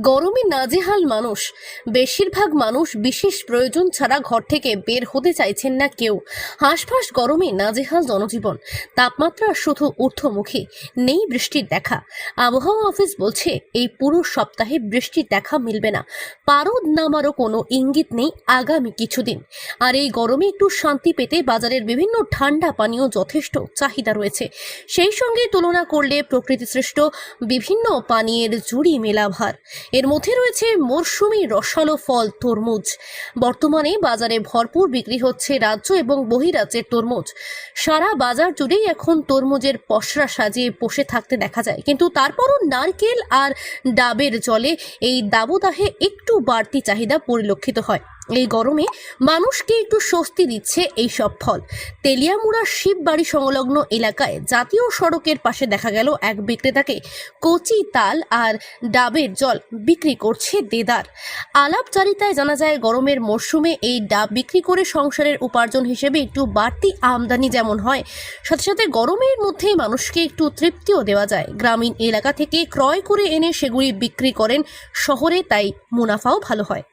গরমে নাজেহাল মানুষ। বেশিরভাগ মানুষ বিশেষ প্রয়োজন ছাড়া ঘর থেকে বের হতে চাইছেন না কেউ। হাঁসফাঁস গরমে নাজেহাল জনজীবন। তাপমাত্রা শুধু ঊর্ধ্বমুখী, নেই বৃষ্টির দেখা। আবহাওয়া অফিস বলছে, এই পুরো সপ্তাহে বৃষ্টির দেখা মিলবে না। পারদ নামারও কোনো ইঙ্গিত নেই আগামী কিছুদিন। আর এই গরমে একটু শান্তি পেতে বাজারের বিভিন্ন ঠান্ডা পানীয় যথেষ্ট চাহিদা রয়েছে। সেই সঙ্গে তুলনা করলে প্রকৃতি সৃষ্ট বিভিন্ন পানীয়ের জুড়ি মেলাভার। এর মধ্যে রয়েছে মরশুমি রসালো ফল, তরমুজ। বর্তমানে বাজারে ভরপুর বিক্রি হচ্ছে রাজ্য এবং বহিরাজ্যের তরমুজ। সারা বাজার জুড়েই এখন তরমুজের পসরা সাজিয়ে বসে থাকতে দেখা যায়। কিন্তু তারপরও নারকেল আর ডাবের জলে এই দাবদাহে একটু বাড়তি চাহিদা পরিলক্ষিত হয়। এই গরমে মানুষকে একটু স্বস্তি দিচ্ছে এই সব ফল। তেলিয়ামুড়া শিববাড়ি সংলগ্ন এলাকায় জাতীয় সড়কের পাশে দেখা গেল এক বিক্রেতাকে কচি তাল আর ডাবের জল বিক্রি করছে দেদার। আলাপচারিতায় জানা যায়, গরমের মরশুমে এই ডাব বিক্রি করে সংসারের উপার্জন হিসেবে একটু বাড়তি আমদানি যেমন হয়, সাথে সাথে গরমের মধ্যেই মানুষকে একটু তৃপ্তিও দেওয়া যায়। গ্রামীণ এলাকা থেকে ক্রয় করে এনে সেগুলি বিক্রি করেন শহরে, তাই মুনাফাও ভালো হয়।